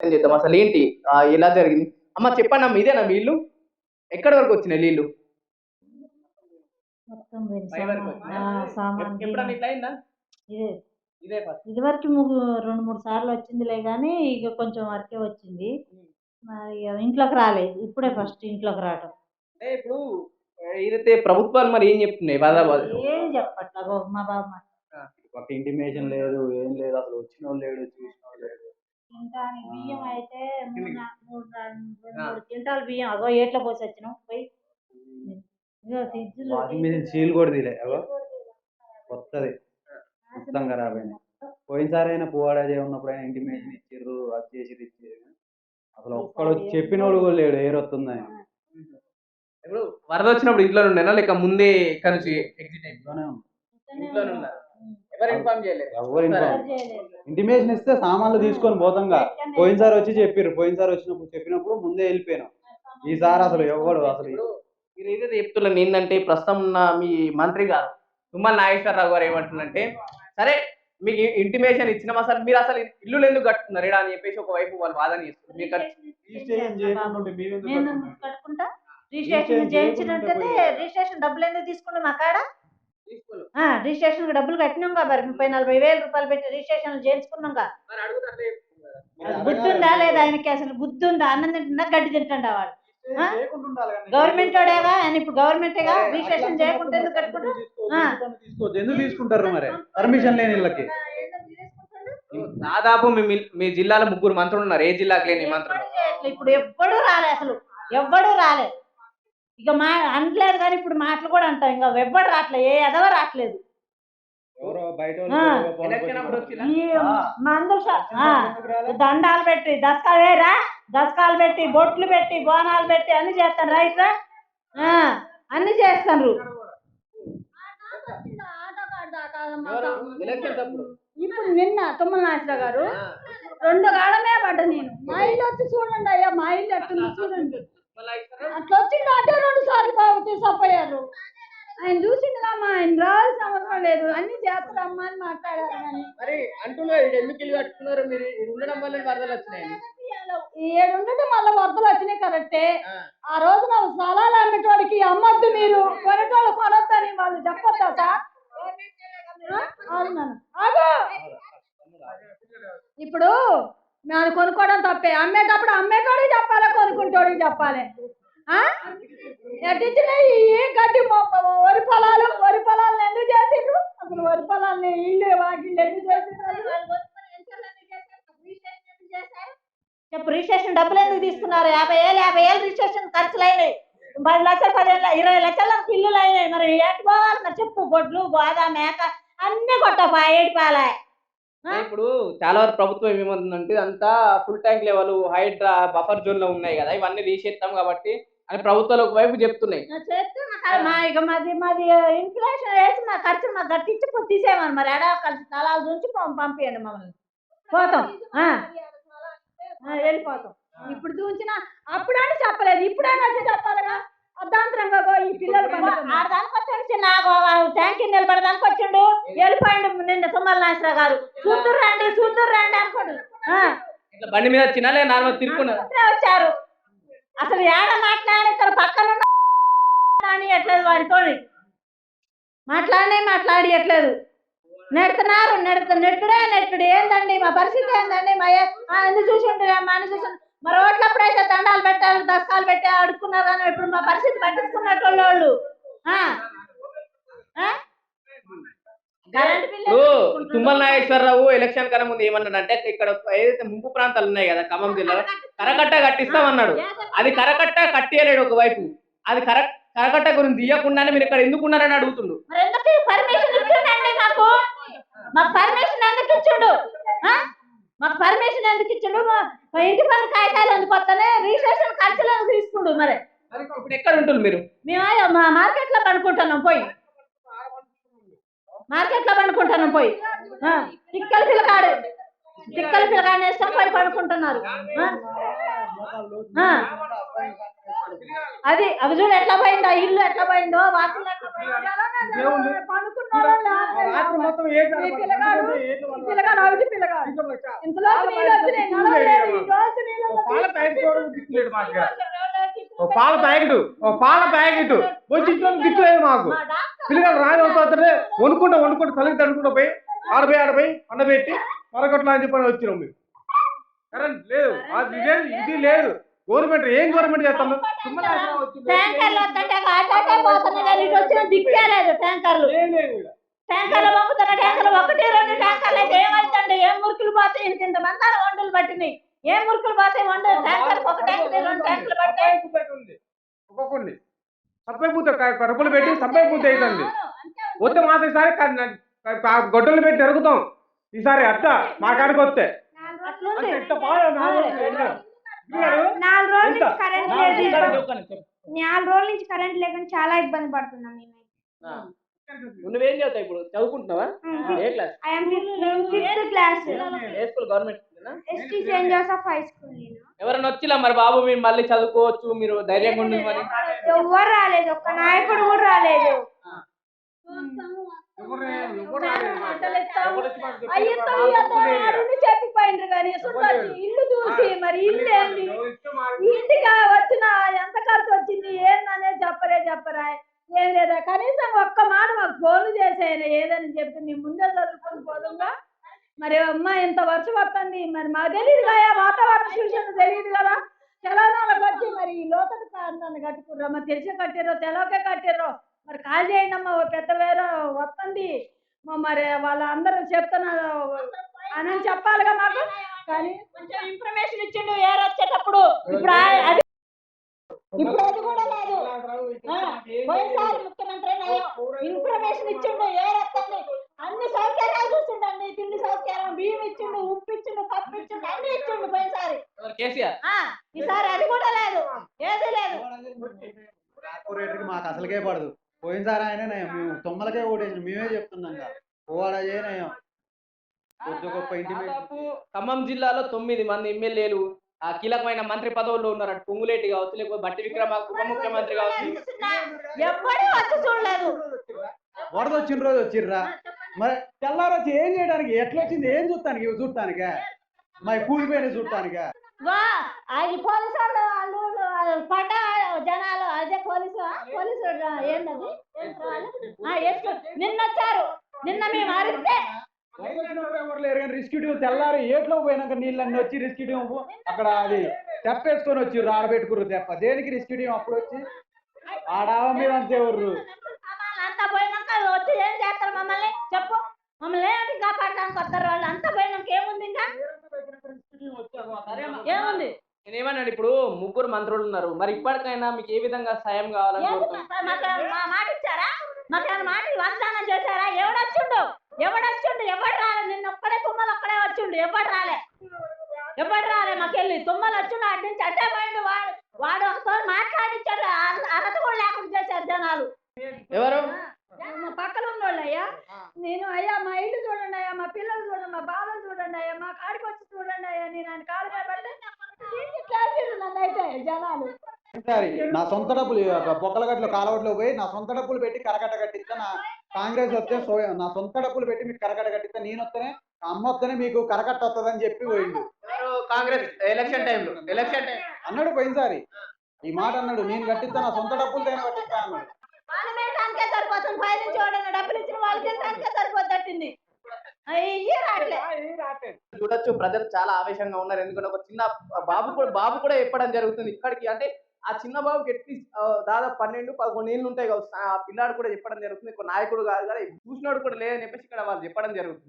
చేద్దాం. అసలు ఏంటి? ఎలా జరిగింది? అమ్మ చెప్పండి అమ్మ ఇదేనా మీ ఇల్లు? ఎక్కడి వరకు వచ్చినాయి నీళ్ళు వరకు ఇదే. ముగ్గు రెండు మూడు సార్లు వచ్చిందిలే కానీ ఇక కొంచెం వరకే వచ్చింది. ఇంట్లోకి రాలేదు. ఇప్పుడే ఫస్ట్ ఇంట్లోకి రావటం. అంటే ఇప్పుడు ఏదైతే ప్రభుత్వాలు మరి ఏం చెప్తున్నాయి? బాధ బాధ. ఏం చెప్పట్లా మా బాబు ఇంటిమేషన్ లేదు ఏం లేదు అసలు వచ్చిన వాళ్ళు లేడు చూసిన వాళ్ళు లేడు. ఇంకా నీ బియ్యం అయితే మూడు నా- మూడు నా- రెండు ఆ. మూడు క్వింటాల్ బియ్యం. అగో ఏట్లో పోసి వచ్చినాం పోయి. ఇగో ఫ్రిడ్జ్లు వాషింగ్ మిషన్ సీల్ కూడా తీలే అగో. కొత్తది. మొత్తం ఖరాబ్ అయింది పోయినసారి అయినా పువ్వాడే ఉన్నప్పుడు అయినా ఇంటిమేషన్ ఇచ్చిర్రు అది చేసి ఇది ఇచ్చిర్రు అసలు ఒక్కడు వచ్చి చెప్పినోడు కూడా లేడు ఏరు వస్తుందని ఇప్పుడు వరద వచ్చినప్పుడు ఇంట్లో ఉండేనా? లేక ముందే ఇక్కడ నుంచి ఎగ్జిట్ అయింది ఇంట్లోనే ఉంది. ఇంట్లోనే ఉన్నారు ఇంటిమేషన్ ఇస్తే సామాన్లు తీసుకొని పోతాంగా పోయినసారి వచ్చి చెప్పిర్రు. పోయినసారి వచ్చినప్పుడు చెప్పినప్పుడు ముందే వెళ్ళిపోయినాం. ఈసారి అసలు ఎవడు అసలు మీరు ఏదైతే చెప్తున్నాను ఏంటంటే ప్రస్తుతం ఉన్న మీ మంత్రి గారు తుమ్మల నాగేశ్వరరావు గారు ఏమంటున్నారంటే సరే మీకు ఇంటిమేషన్ ఇచ్చిన అసలు మీరు అసలు ఇల్లు ఎందుకు కట్టుతున్నారు ఈడ అని చెప్పేసి ఒక వైపు వాళ్ళు వాదన చేస్తున్నారు. రిజిస్ట్రేషన్ రిజిస్ట్రేషన్ డబ్బులు ఎందుకు తీసుకున్నాం మా కాడ? తీసుకోలేదు. ఆ, రిజిస్ట్రేషన్ డబ్బులు కట్టినాం కదా మరి. ముప్పై నలభై వేల రూపాయలు పెట్టి రిజిస్ట్రేషన్ చేయించుకున్నాం కదా మరి అడుగుతే అట్లే చెప్తున్నారు. మరి బుద్ధి ఉందా అడగాలి. లేదా ఆయనకి అసలు? ఉందా అన్నం తింటున్నా గడ్డి తింటుండా వాడు. గవర్నమెంట్ వాడేగా ఆయన ఇప్పుడు గవర్నమెంటేగా సరే, రిజిస్ట్రేషన్ చేయకుండా ఎందుకు తీసుకుంటారు మరి? పర్మిషన్ లేని వీళ్ళకి దాదాపు మీ జిల్లాలో ముగ్గురు మంత్రులు ఉన్నారు. ఏ జిల్లాకు లేని మంత్రులు. ఇప్పుడు ఎవ్వడు రాలే అసలు. ఎవ్వడు రాలే. ఇక మా అనట్లేదు కానీ ఇప్పుడు మాటలు కూడా అంటాం. ఇంకా ఎవ్వడు రావట్లేదు ఏ ఎదవ రావట్లేదు. మందులు దండాలు పెట్టి దసకాలు వేరా దసకాలు పెట్టి బొట్లు పెట్టి బోనాలు పెట్టి అన్ని చేస్తాను. రైట్ రా? అన్ని చేస్తాను. ఇప్పుడు నిన్న తుమ్మల నాశర గారు. రెండు గాడమే పడ్డ నేను. మా ఇల్లు వచ్చి చూడండి అయ్యా మా ఇల్లు ఎట్టుంది చూడండి మళ్ళా ఇస్తారా? అట్లా వచ్చింది అటే రెండు సార్లు బాబు తీసుకుపోయారు ఆయన చూసిండుగా మా ఆయన రావాల్సిన అవసరం లేదు. అన్ని చేస్తారమ్మా అని మాట్లాడారు కానీ మరి అంటున్నారు ఇది ఎందుకు ఇల్లు కట్టుకున్నారు? మీరు ఉండడం వల్ల వరదలు వచ్చినాయి. ఏడు ఉండటం వల్ల వరదలు వచ్చినాయి కరెక్టే. ఆ. ఆ రోజున స్థలాలు అమ్మేటోడికి అమ్మొద్దు మీరు. కొనేటోళ్ళు కొనొద్దని వాళ్ళు చెప్పొద్దా సార్? ఆగు. ఇప్పుడు నేను కొనుక్కోవడం తప్పే. అమ్మేటప్పుడు అమ్మేటోడికి చెప్పాలి కొనుక్కుంటోడికి చెప్పాలి? ఎట్టించిన ఈ గడ్డి వరి పొలాలు వరి పొలాలను ఎందుకు చేసిండ్రు? అసలు వరి పొలాలని ఇల్లు వాకిళ్ళు ఎందుకు చేసిండ్రు? రిజిస్ట్రేషన్ డబ్బులు ఎందుకు తీసుకున్నారు? యాభై ఏళ్ళు యాభై ఏళ్ళు రిజిస్ట్రేషన్ ఖర్చులు అయినాయి పది లక్షలు పదిహేను ఇరవై లక్షల పిల్లులు అయినాయి మరి ఎటు పోవాలి మరి చెప్పు? గొడ్లు గోదా మేక అన్ని కొట్టపా ఏడిపాలే? ఇప్పుడు చాలా వరకు ప్రభుత్వం ఏమంటుందంటే అంతా full tank level HYDRAA buffer జోన్లో ఉన్నాయి కదా. ఇవన్నీ తీసేస్తాం కాబట్టి అని ప్రభుత్వాలు ఒకవైపు చెప్తున్నాయి. మా ఇక మాది మాది ఇన్ఫ్లేషన్ వేసి మా ఖర్చు మాకు తీసేయమని మరి. ఎడా కలిసి స్థలాలు చూసి పం- పంపియండి మమ్మల్ని. పోతాం. వెళ్ళిపోతాం. ఇప్పుడు చూసిన అప్పుడని చెప్పలేదు. ఇప్పుడైనా వచ్చి చెప్పాలిగా? అర్ధాంతరంగా గో ఈ పిల్లలు. ఆడదానికి వచ్చాడు ట్యాంక్ నిలబడడానికి వచ్చిండు. వెళ్ళిపోయిండు నిన్న తుమ్మల నాశరా గారు. చూద్దరు రండి చూద్దరు రండి అనుకోండి బండి మీద వచ్చినా నార్మల్ ఇప్పుడే వచ్చారు. అసలు ఏడ మాట్లాడి ఇక్కడ పక్కన ఎట్లేదు వారితో మాట్లాడనే మాట్లాడియట్లేదు నెడుతున్నారు నెడుతు నెట్టుడే నెట్టుడు. ఏందండి? మా పరిస్థితి ఏందండి? మా ఏ- ఆ, ఎందుకు చూసిండు మన చూసి మరి ఓట్లప్పుడు అయితే దండాలు పెట్టారు దస్తాలు పెట్టి అడుక్కున్నారు కానీ ఇప్పుడు మా పరిస్థితి పట్టించుకున్నట్టు వాళ్ళు ఆ? ఆ? కరెంట్ బిల్లు ఇప్పుడు ఎందుకు తుమ్మల నాగేశ్వరరావు ఎలక్షన్ కన్నా ముందు ఏమన్నాడంటే ఇక్కడ ఏదైతే ముంపు ప్రాంతాలు ఉన్నాయి కదా ఖమ్మం జిల్లాలో కరకట్ట కట్టిస్తామన్నాడు. అది కరకట్ట కట్టేయలేడు ఒకవైపు. అది కర కరకట్ట గురించి తీయకుండానే మీరు ఇక్కడ ఎందుకు ఉన్నారని అడుగుతుండు. మాకు? పర్మిషన్ ఎందుకు ఇచ్చిండు? మాకు పర్మిషన్ ఎందుకు ఇచ్చిండు? మా ఇంటి పని కాగితాలు ఎందుకు వస్తానే రిజిస్ట్రేషన్ ఖర్చులు ఎందుకు తీసుకుండు మరి. ఇప్పుడు ఎక్కడ ఉంటుంది మీరు? మేము మా మార్కెట్లో పనుకుంటున్నాం పోయి. మార్కెట్లో పనుకుంటున్నాం పోయి. ఆ, తిక్కల పిల్లగాడు తిక్కల పిల్లగాడు వేస్తాం పోయి పడుకుంటున్నారు. అది అవి చూడు ఎట్లా పోయిందో ఇల్లు ఎట్లా పోయిందో వాకిలు ఎట్లా పోయిందో. పిల్లగాడు ఈ పిల్లగాడు అవిటి పిల్లగాడు. ఇంతలో నీళ్ళు వచ్చినాయి. ఓ పాల ప్యాకెట్ ఓ పాల ప్యాకెట్. వచ్చి ఇంట్లో దిక్కులేదు మాకు. పిల్లగాడు రాజు అవుతుంటే వణుకుంటా వణుకుంటా తలకి తడుకుంటా పోయి ఆడపోయి ఆడపోయి అండబెట్టి మరొకట్లా అని చెప్పని వచ్చినాం మేము. కరెంట్ లేదు. అది లేదు ఇది లేదు. గవర్నమెంట్ ఏం గవర్నమెంట్ చేస్తాము ట్యాంకర్లు వస్తుంటే వచ్చిన దిక్కే లేదు ట్యాంకర్లు. ట్యాంకర్లు పంపుతున్న ట్యాంకర్లు ఒకటి రెండు ట్యాంకర్లు అయితే ఏమవుతుంది ఏం మురుకులు పోతాయి? ఇంత మంది వంటలు పట్టినాయి. ఏం మురుకులు పోతాయి వంట ట్యాంకర్ ఒక ట్యాంకర్ రెండు పూత ఉంది. ఒక్కొక్కటి సప్లై పూత కడుపులు పెట్టి సప్లై పూత అవుతుంది వస్తే మాత్రం ఈసారి గొడ్డలు పెట్టి తిరుగుతాం ఈసారి అత్త మా కాడికి వస్తే. నాలుగు రోజులు నుంచి? కరెంట్ నాలుగు లేదు. నిమిషాలు చెప్పండి, చెప్పు. నాలుగు రోజుల నుంచి కరెంట్ లేకుండా చాలా ఇబ్బంది పడుతున్నాం మేమైతే. నువ్వేం చదువుతావు ఇప్పుడు? చదువుకుంటున్నావా? ఏ class? I'm fifth class. A school? Government? ఎవరైనా వచ్చిలా మరి బాబు మీరు మళ్ళీ చదువుకోవచ్చు మీరు ధైర్యంగా ఉండి మరి. ఎవ్వరు రాలేదు ఒక్క నాయకుడు కూడా రాలేదు. ఎవరు ఎవరు. ఎవరు చెప్పిపోయిండ్రు కానీ ఇల్లు చూసి మరి ఇల్లు ఏంది? ఎవరు. ఇంటికి వచ్చిన ఎంత ఖర్చు వచ్చింది ఏందనేది చెప్పరే చెప్పరా. ఏం లేదా? కనీసం ఒక్క మాట మాకు ఫోన్లు చేసేయన ఏదని చెప్పి నీ ముందే చదువుకొని పోదుగా. మరి అమ్మ ఇంత వర్షం వస్తుంది మరి మాకు తెలియదు కదా వాతావరణ సూచన తెలియదు కదా. తెలంగాణకు వచ్చి మరి ఈ లోకల్ ప్రాంతాన్ని కట్టుకుర్రా. మరి తెలిసి కట్టిర్రో తెలవకే కట్టిర్రో? మరి కాల్ చేయండి అమ్మ ఓ పెద్ద వేరే వస్తుంది. మరి వాళ్ళందరూ చెప్తున్నారు. అని చెప్పాలిగా మాకు? కానీ కొంచెం ఇన్ఫర్మేషన్ ఇచ్చిండు ఏర్ వచ్చేటప్పుడు. ఇప్పుడు ఇప్పుడు అది కూడా లేదు. పోయినసారి ముఖ్యమంత్రి ఇన్ఫర్మేషన్ ఇచ్చిండు ఏర్ వస్తుంది అన్ని సౌకర్యాలు చూసిండండి తిండి సౌకర్యం బియ్యం ఇచ్చిండు ఉప్పు ఇచ్చిండు పప్పు ఇచ్చిండు అన్ని ఇచ్చిండు పోయినసారి ఎవరు కేసీఆర్. ఆ, ఈసారి అది కూడా లేదు. ఏది లేదు. మాకు అసలుకే పడదు. పోయినసారి ఆయన నయం. మేము తొమ్మలకే ఓటేసిన. మేమే చెప్తున్నాం పోవాడ చేయనయం దాదాపు ఖమ్మం జిల్లాలో తొమ్మిది మంది ఎమ్మెల్యేలు ఆ కీలకమైన మంత్రి పదవుల్లో ఉన్నారు? అటు పొంగులేటి కావచ్చు లేకపోతే బట్టి విక్రమార్క ఉప ముఖ్యమంత్రి కావచ్చు. వరద వచ్చిన రోజు వచ్చిర్రా? మరి తెల్లారు వచ్చి ఏం చేయడానికి? ఎట్లా వచ్చింది ఏం చూస్తానికి ఇవి చూడటానికే. మరి కూలిపోయిన చూడటానికే. అది పోలీసు వాళ్ళు పడ్డ జనాలు అదే పోలీసు పోలీసు ఏంటది నిన్న వచ్చారు నిన్న మేము అరిస్తే రెస్క్యూ టీం తెల్లారి ఏట్లో పోయినాక నీళ్ళన్నీ వచ్చి రెస్క్యూ అక్కడ అది తెప్పేసుకొని వచ్చి ఆడబెట్టుకుర్రు తెప్ప. దేనికి రెస్క్యూ టీం అప్పుడు వచ్చి? ఆడావ మీద అంతే ఎవరు సామాన్లు అంతా పోయినాక వచ్చి ఏం చేస్తారు మమ్మల్ని? చెప్పు. మమ్మల్ని కాపాడడానికి వస్తారు? వాళ్ళు అంతా పోయినాక ఏముంది ఇంకా? ఏముంది? నేనేమన్నాడు ఇప్పుడు ముగ్గురు మంత్రులు ఉన్నారు. మరి ఇప్పటికైనా మీకు ఏ విధంగా సాయం కావాలని మాట ఇచ్చారా మాకు మాట వాగ్దానం చేశారా? ఎవడొచ్చుండు ఎవడొచ్చుండు ఎవడు రాలే? నిన్న ఒక్కడే తుమ్మలు ఒక్కడే వచ్చిండు. ఎవడు రాలే? ఎవడు రాలే మాకెళ్ళి? తుమ్మలు వచ్చిండు అటు నుంచి. అట్టే పోయిండు వాడు. వాడు ఒకసారి మాట్లాడించాడు. అర్హ- అర్హత కూడా లేకుండా చేశారు జనాలు. ఎవరు? మా పక్కన ఉన్నోళ్ళు అయ్యా. నేను అయ్యా మా ఇల్లు చూడండి అయ్యా మా పిల్లలు చూడండి మా బాధలు చూడండి అయ్యా మా కాడికి వచ్చి చూడండి అయ్యా నేను ఆయన కాడు కాబట్టి జనాలు. నా సొంత డబ్బులు బొక్కలగట్లో కాలవట్లో పోయి నా సొంత డబ్బులు పెట్టి కరకట్ట కట్టిస్తా నా కాంగ్రెస్ వస్తే సో- నా సొంత డబ్బులు పెట్టి మీకు కరకట్ట కట్టిస్తా నేను వస్తేనే అమ్మ వస్తేనే మీకు కరకట్ట వస్తుందని చెప్పి పోయిండు. ఎవరు కాంగ్రెస్ ఎలక్షన్ టైంలో? Election time. అన్నాడు పోయినసారి. ఈ మాట అన్నాడు నేను కట్టిస్తా నా సొంత డబ్బులు నేను కట్టిస్తా అన్నాడు. సరిపోతుంది డబ్బులు ఇచ్చిన వాళ్ళకి సరిపోతట్టింది అయ్యి రాట్లే చూడొచ్చు. ప్రజలు చాలా ఆవేశంగా ఉన్నారు. ఎందుకంటే ఒక చిన్న బాబు కూడా బాబు కూడా చెప్పడం జరుగుతుంది ఇక్కడికి. అంటే ఆ చిన్న బాబుకి ఎట్టి దాదాపు పన్నెండు పదకొండు ఏళ్ళు ఉంటాయి కావచ్చు ఆ పిల్లాడు కూడా చెప్పడం జరుగుతుంది. ఒక నాయకుడు కాదు కదా. చూసినోడు కూడా లేదని చెప్పేసి ఇక్కడ వాళ్ళు చెప్పడం జరుగుతుంది.